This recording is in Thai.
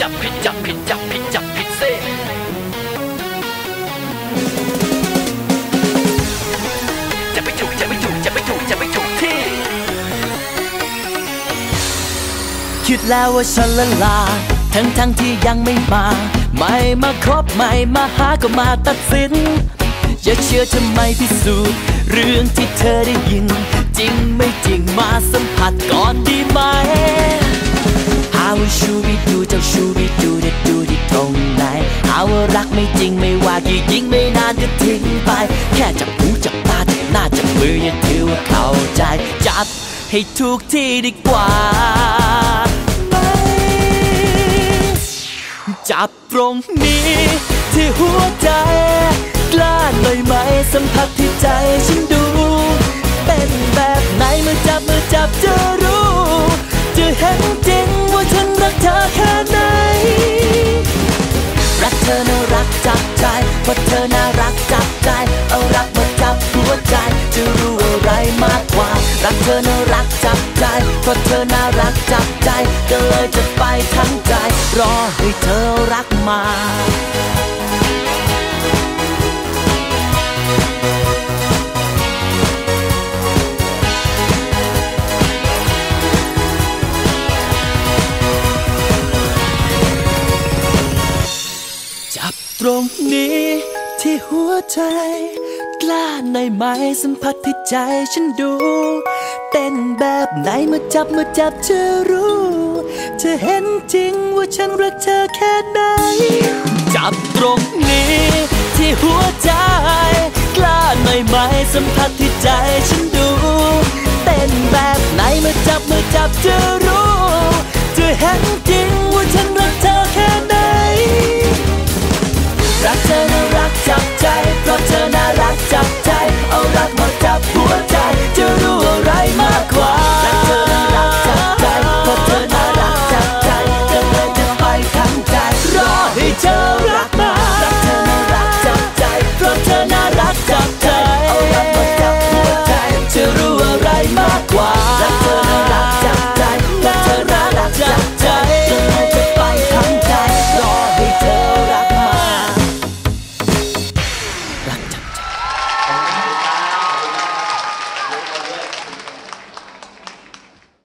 จับผิดจับผิดจับผิดจับผิดเซ่จะไม่ถูกจะไม่ถูกจะไม่ถูกจะไม่ถูกที่ คิดแล้วว่าฉันละลาทั้งทั้งที่ยังไม่มา ไม่มาคบไม่มาหาก็มาตัดสิน อย่าเชื่อทำไมพิสูจน์เรื่องที่เธอได้ยิน จริงไม่จริงมาสัมผัสก่อนดี ชูบิดูด็ดดูที่ตรงไหนหาว่ารักไม่จริงไม่ว่ากี่ยิงไม่นานก็ทิ้งไป แค่จับหูจับตาจับหน้าจับมืออย่าถือว่าเข้าใจ จับให้ถูกที่ดีกว่าไหมจับตรงนี้ ที่หัวใจ กล้าหน่อยไหมสัมผัสที่ใจฉันดู เป็นแบบไหนเมื่อจับเมื่อจับจะรู้ จับใจเพราะเธอน่ารักจับใจ เอารักมาจับหัวใจ จะรู้อะไรมากกว่า รักเธอน่ารักจับใจเพราะเธอน่ารักจับใจ ก็เลยจะไปทั้งใจ รอให้เธอรักมา รงนี้ที่หัวใจ กล้าในไหมสัมผัสที่ใจฉันดูเป็นแบบไหนเมื่อจับเมื่อจับจะรู้จะเห็นจริงว่าฉันรักเธอแค่ไหน จับตรงนี้ที่หัวใจ กล้าในไหมสัมผัสที่ใจฉัน